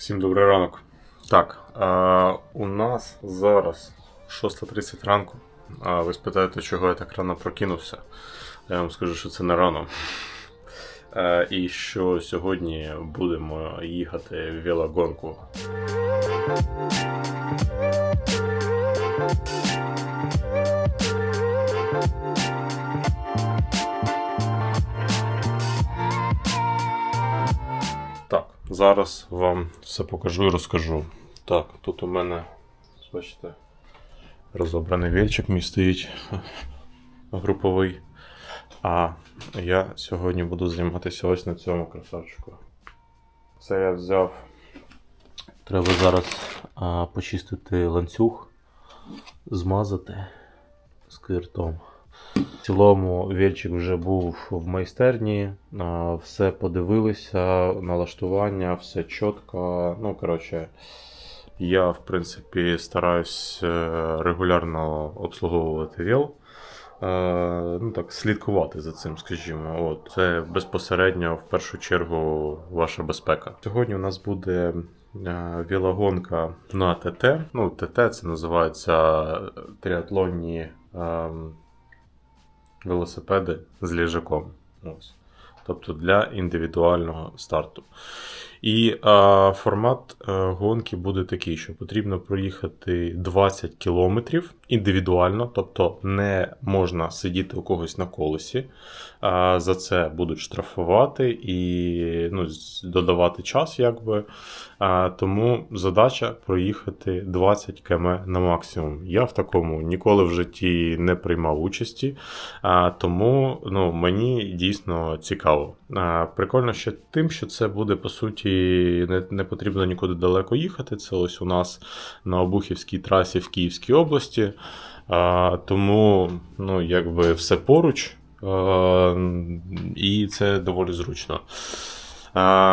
Всім добрий ранок. Так, а, у нас зараз 6.30 ранку. А ви спитаєте, чого я так рано прокинувся. Я вам скажу, що це не рано. А, і що сьогодні будемо їхати в велогонку. Зараз вам все покажу і розкажу. Так, тут у мене, бачите, розобраний вільчик мій стоїть груповий. А я сьогодні буду займатися ось на цьому красавчику. Це я взяв. Треба зараз а, почистити ланцюг, змазати скиртом. В цілому вільчик вже був в майстерні, все подивилися, налаштування, все чітко. Ну, коротше, я, в принципі, стараюсь е, регулярно обслуговувати ВІЛ. Е, Ну, так, слідкувати за цим, скажімо. От, це безпосередньо в першу чергу ваша безпека. Сьогодні у нас буде е, велогонка на ТТ. Ну, ТТ це називається тріатлонні. Велосипеди з ліжаком. Ось. Тобто для індивідуального старту. І а, формат а, гонки буде такий, що потрібно проїхати 20 кілометрів індивідуально, тобто не можна сидіти у когось на колесі. А, за це будуть штрафувати і ну, додавати час, якби. А, тому задача проїхати 20 км на максимум. Я в такому ніколи в житті не приймав участі. А, тому ну, мені дійсно цікаво. Прикольно ще тим, що це буде по суті не, не потрібно нікуди далеко їхати. Це ось у нас на Обухівській трасі в Київській області. А, тому ну, якби все поруч. А, і це доволі зручно.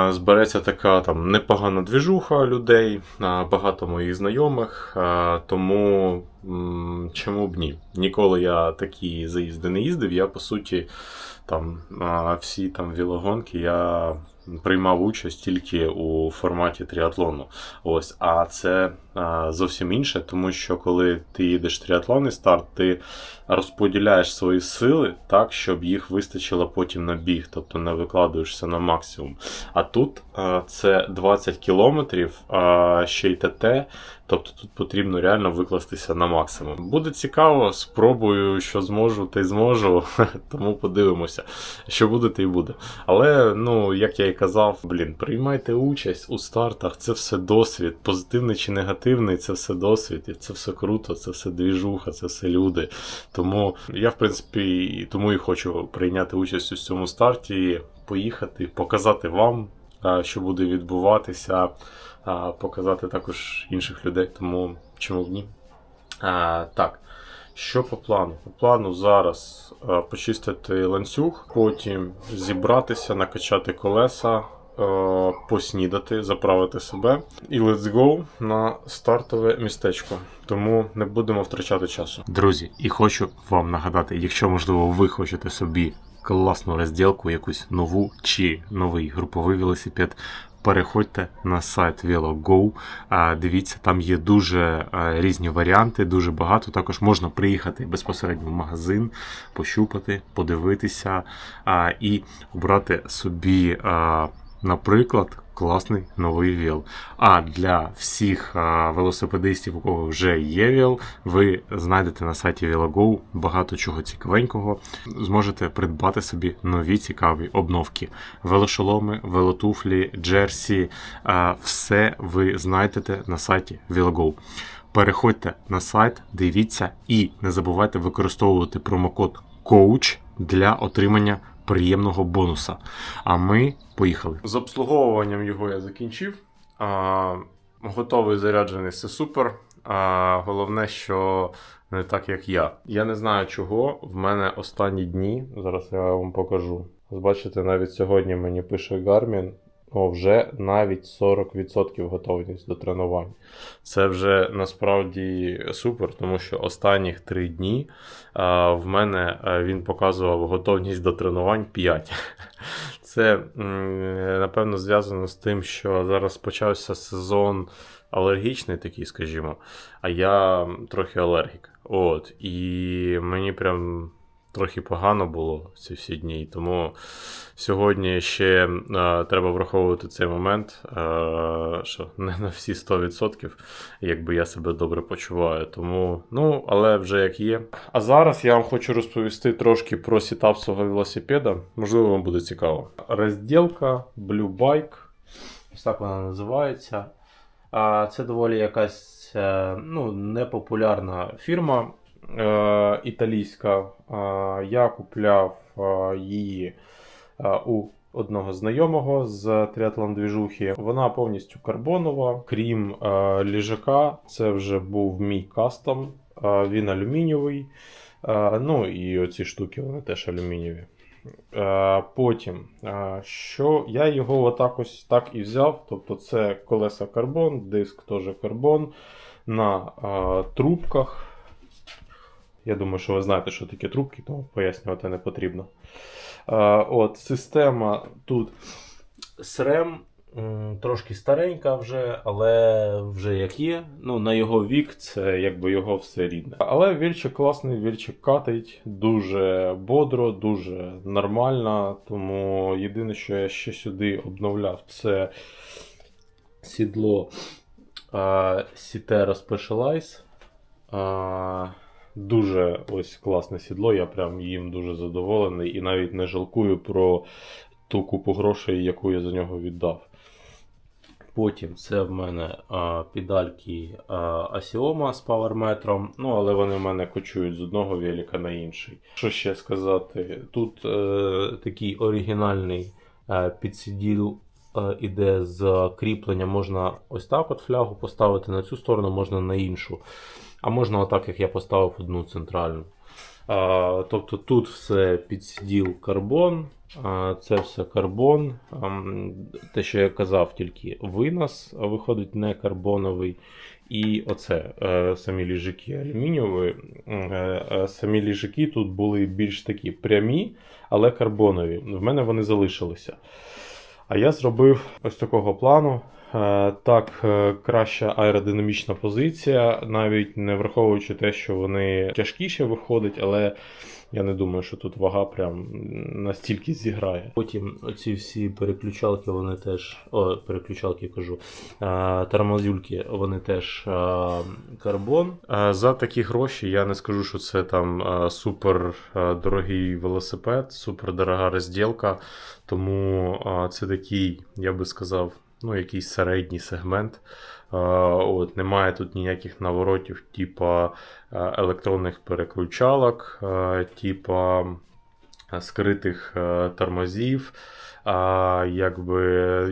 Збереться така там непогана двіжуха людей, багато моїх знайомих, тому чому б ні? Ніколи я такі заїзди не їздив. Я по суті там всі там вілогонки я приймав участь тільки у форматі тріатлону. Ось, а це зовсім інше, тому що коли ти їдеш тріатлонний старт, ти розподіляєш свої сили так, щоб їх вистачило потім на біг, тобто не викладуєшся на максимум. А тут це 20 кілометрів, ще й ТТ, тобто тут потрібно реально викластися на максимум. Буде цікаво, спробую, що зможу, та й зможу, тому подивимося, що буде, те й буде. Але, ну, як я і казав, блін, приймайте участь у стартах, це все досвід, позитивний чи негативний, це все досвід, і це все круто, це все двіжуха, це все люди. Тому я, в принципі, тому і хочу прийняти участь у цьому старті, поїхати, показати вам, що буде відбуватися, показати також інших людей, тому чому б ні. Так. Що по плану? По плану зараз почистити ланцюг, потім зібратися, накачати колеса, поснідати, заправити себе. І let's go на стартове містечко. Тому не будемо втрачати часу. Друзі, і хочу вам нагадати, якщо можливо ви хочете собі класну розділку, якусь нову чи новий груповий велосипед. Переходьте на сайт VeloGo, дивіться, там є дуже різні варіанти, дуже багато. Також можна приїхати безпосередньо в магазин, пощупати, подивитися і обрати собі, наприклад, класний новий віл. А для всіх а, велосипедистів, у кого вже є віл, ви знайдете на сайті VeloGo багато чого цікавенького. Зможете придбати собі нові цікаві обновки. Велошоломи, велотуфлі, джерсі, а, все ви знайдете на сайті VeloGo. Переходьте на сайт, дивіться і не забувайте використовувати промокод COACH для отримання приємного бонуса. А ми поїхали. З обслуговуванням його я закінчив. А, готовий заряджений, все супер. А, головне, що не так, як я. Я не знаю чого. В мене останні дні. Зараз я вам покажу. Бачите, навіть сьогодні мені пише Garmin. О, вже навіть 40% готовність до тренувань. Це вже насправді супер, тому що останніх три дні а, в мене а, він показував готовність до тренувань 5. Це напевно зв'язано з тим, що зараз почався сезон алергічний, такий, скажімо, а я трохи алергік. От, і мені прям трохи погано було ці всі дні. Тому сьогодні ще е, треба враховувати цей момент, е, що не на всі 100%, якби я себе добре почуваю. Тому, ну, але вже як є. А зараз я вам хочу розповісти трошки про сітап свого велосипеда. Можливо, вам буде цікаво. Розділка Blue Bike. Ось так вона називається. Це доволі якась е, ну, непопулярна фірма італійська. А, Я купляв е, її е, у одного знайомого з триатлон двіжухи. Вона повністю карбонова, крім е, ліжака, це вже був мій кастом. Е, Він алюмінієвий. Е, Ну і оці штуки вони теж алюмінієві. Е, Потім, е, що я його отак ось так і взяв. Тобто це колеса карбон, диск теж карбон на е, трубках. Я думаю, що ви знаєте, що таке трубки, тому пояснювати не потрібно. От, система тут SRAM, трошки старенька вже, але вже як є. Ну, на його вік це якби його все рідне. Але вільчик класний, вільчик катить дуже бодро, дуже нормально. Тому єдине, що я ще сюди обновляв, це сідло Citera Specialized. А, Дуже ось класне сідло, я прям їм дуже задоволений і навіть не жалкую про ту купу грошей, яку я за нього віддав. Потім це в мене а, педальки а, Asioma з паверметром, ну але вони в мене кочують з одного велика на інший. Що ще сказати? Тут е, такий оригінальний е, підсиділ е, іде з кріпленням. Можна ось так от флягу поставити на цю сторону, можна на іншу. А можна отак, як я поставив одну центральну. А, тобто тут все підсиділ карбон, а, це все карбон. Ам, Те, що я казав, тільки винос виходить не карбоновий. І оце е, самі ліжаки алюмінієві. Е, е, Самі ліжаки тут були більш такі прямі, але карбонові. В мене вони залишилися. А я зробив ось такого плану. Е, Так, е, краща аеродинамічна позиція, навіть не враховуючи те, що вони тяжкіше виходять, але я не думаю, що тут вага прям настільки зіграє. Потім оці всі переключалки, вони теж. О, переключалки кажу. е, Тормозюльки, вони теж карбон. За такі гроші я не скажу, що це там супер дорогий велосипед, супер дорога розділка. Тому це такий, я би сказав, ну, якийсь середній сегмент. Е, От, немає тут ніяких наворотів, типа е, електронних переключалок, е, типа скритих тормозів. А якби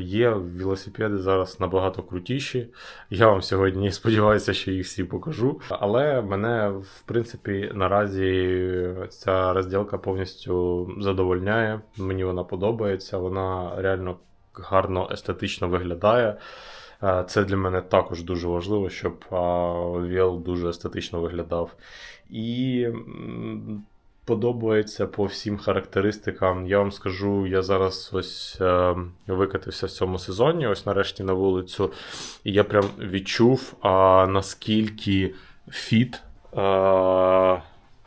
є велосипеди зараз набагато крутіші. Я вам сьогодні сподіваюся, що їх всі покажу. Але мене, в принципі, наразі ця розділка повністю задовольняє. Мені вона подобається, вона реально гарно естетично виглядає. Е, Це для мене також дуже важливо, щоб а, Віл дуже естетично виглядав. І подобається по всім характеристикам. Я вам скажу, я зараз ось е, викатився в цьому сезоні, ось нарешті на вулицю, і я прям відчув, наскільки фіт.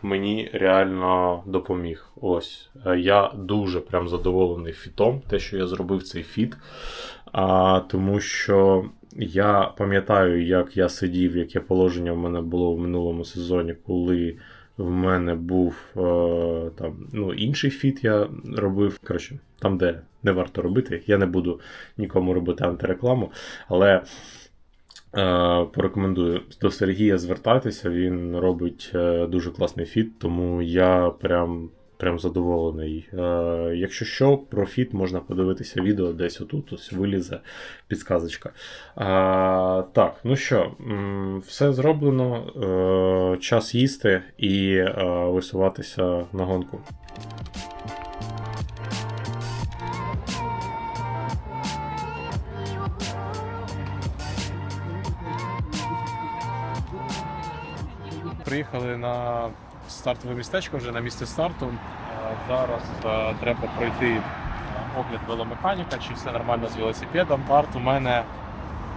Мені реально допоміг. Ось. Е, Я дуже прям задоволений фітом, те, що я зробив цей фіт. А, тому що я пам'ятаю, як я сидів, яке положення в мене було в минулому сезоні, коли в мене був е, там, ну, інший фіт я робив. Коротше, там, де не варто робити. Я не буду нікому робити антирекламу, але. Е, Порекомендую до Сергія звертайтеся, він робить е, дуже класний фіт, тому я прям, прям задоволений. Е, Якщо що, про фіт можна подивитися відео десь отут, ось вилізе підсказочка. Так, ну що, все зроблено. Час їсти і висуватися на гонку. Приїхали на стартове містечко вже на місце старту. Е, Зараз е, треба пройти огляд веломеханіка, чи все нормально з велосипедом. Старт у мене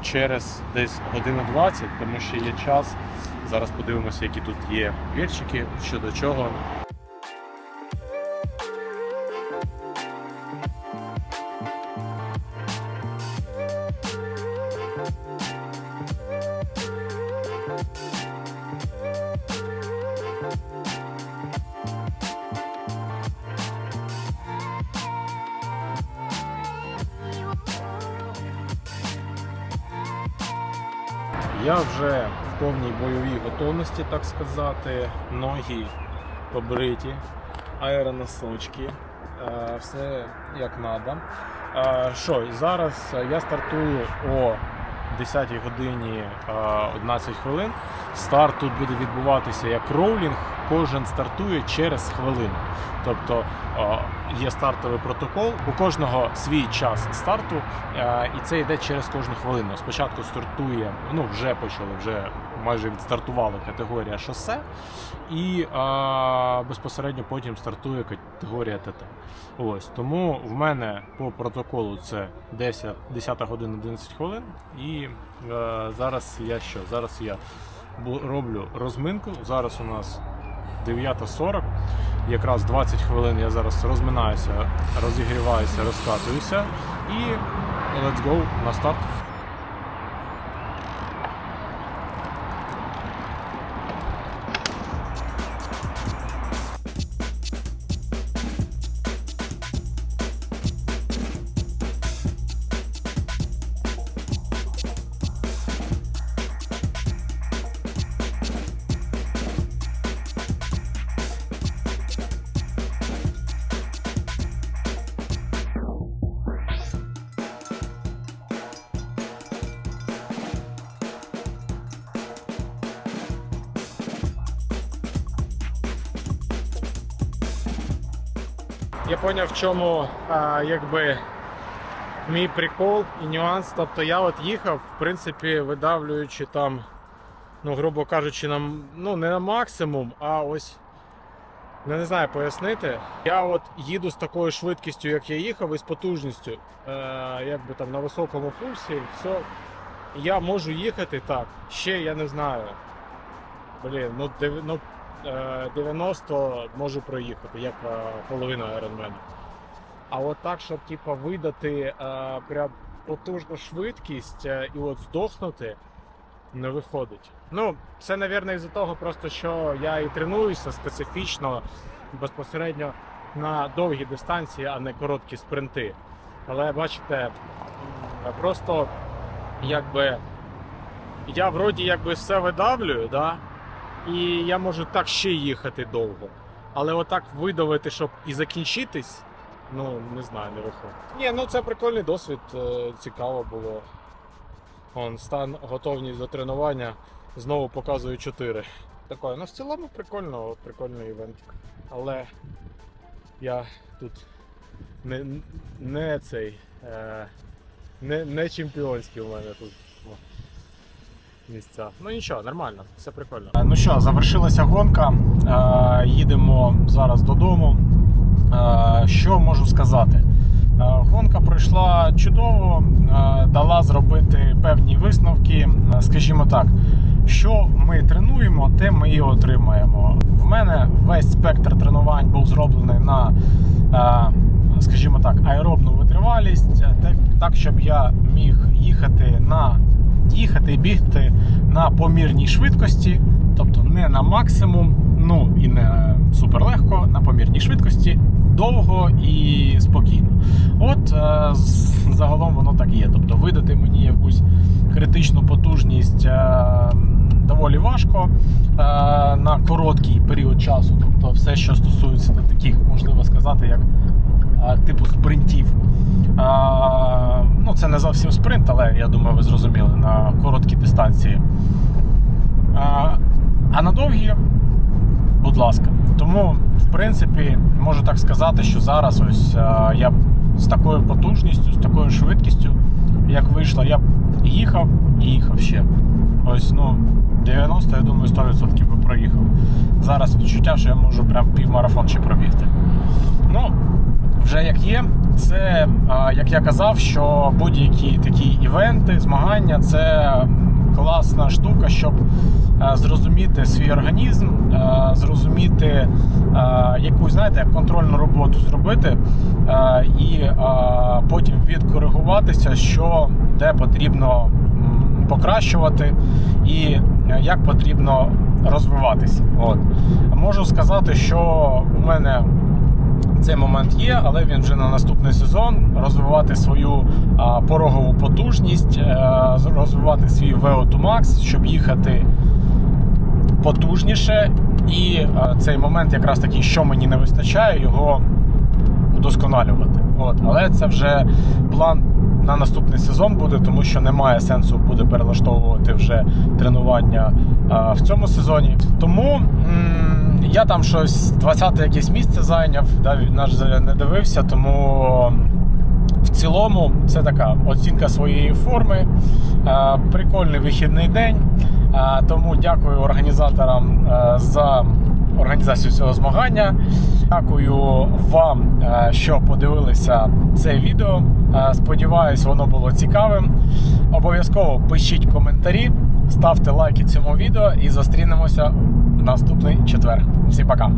через десь годину 20, тому що є час. Зараз подивимося, які тут є вірчики, що до чого. Я вже в повній бойовій готовності, так сказати. Ноги побриті, аероносочки, е, все як треба. Що, зараз я стартую о 10 годині е, 11 хвилин. Старт тут буде відбуватися як роулінг, кожен стартує через хвилину. Тобто є стартовий протокол, у кожного свій час старту, е, і це йде через кожну хвилину. Спочатку стартує, ну вже почали, вже майже відстартували категорія шосе, і е, безпосередньо потім стартує категорія ТТ. Ось тому в мене по протоколу це 10, 10 година 11 хвилин. І е, зараз я що? Зараз я роблю розминку. Зараз у нас 9.40. Якраз 20 хвилин я зараз розминаюся, розігріваюся, розкатуюся і let's go на старт. Я зрозумів, в чому а, якби мій прикол і нюанс. Тобто я от їхав, в принципі, видавлюючи там, ну, грубо кажучи, на, ну, не на максимум, а ось. Я не знаю пояснити. Я от їду з такою швидкістю, як я їхав, і з потужністю, е, якби там на високому пульсі, все. Я можу їхати так. Ще я не знаю. Блін, ну, дев- ну 90 можу проїхати, як е, половина Ironman. А от так, щоб типа, видати е, прям потужну швидкість е, і от здохнути, не виходить. Ну, це, мабуть, із-за того, просто що я і тренуюся специфічно безпосередньо на довгі дистанції, а не короткі спринти. Але бачите, просто якби я вроді якби все видавлюю, да? І я можу так ще їхати довго. Але отак видавити, щоб і закінчитись, ну не знаю, не виходить. Ні, ну це прикольний досвід, е, цікаво було. Он стан готовність до тренування знову показує 4. Такое, ну в цілому прикольно, прикольний івент. Але я тут не, не цей. Е, не, не чемпіонський у мене тут місця. Ну нічого, нормально, все прикольно. Ну що, завершилася гонка. Е, їдемо зараз додому. Е, що можу сказати? Е, Гонка пройшла чудово, е, дала зробити певні висновки. Е, Скажімо так, що ми тренуємо, те ми і отримаємо. В мене весь спектр тренувань був зроблений на, е, скажімо так, аеробну витривалість, е, так щоб я міг їхати на їхати і бігти на помірній швидкості, тобто не на максимум, ну і не суперлегко, на помірній швидкості, довго і спокійно. От е, загалом воно так і є. Тобто видати мені якусь критичну потужність е, доволі важко е, на короткий період часу. Тобто все, що стосується таких, можливо сказати, як е, типу спринтів. Не зовсім спринт, але я думаю, ви зрозуміли на короткі дистанції. А, а на довгі, будь ласка. Тому, в принципі, можу так сказати, що зараз ось а, я з такою потужністю, з такою швидкістю, як вийшло, я їхав і їхав ще. Ось, ну, 90, я думаю, 100% би проїхав. Зараз відчуття, що я можу прям півмарафон ще пробігти. Ну, вже як є. Це, як я казав, що будь-які такі івенти, змагання це класна штука, щоб зрозуміти свій організм, зрозуміти якусь, знаєте, контрольну роботу зробити і потім відкоригуватися, що де потрібно покращувати і як потрібно розвиватися. От. Можу сказати, що у мене цей момент є, але він вже на наступний сезон розвивати свою а, порогову потужність, а, розвивати свій VO2 Max, щоб їхати потужніше. І а, цей момент, якраз такий, що мені не вистачає, його удосконалювати. От. Але це вже план на наступний сезон буде, тому що немає сенсу буде перелаштовувати вже тренування в цьому сезоні. Тому я там щось 20 якесь місце зайняв, да, на жаль, не дивився, тому. В цілому це така оцінка своєї форми. Прикольний вихідний день. Тому дякую організаторам за організацію цього змагання. Дякую вам, е, що подивилися це відео. Е, Сподіваюсь, воно було цікавим. Обов'язково пишіть коментарі, ставте лайки цьому відео і зустрінемося в наступний четвер. Всім пока!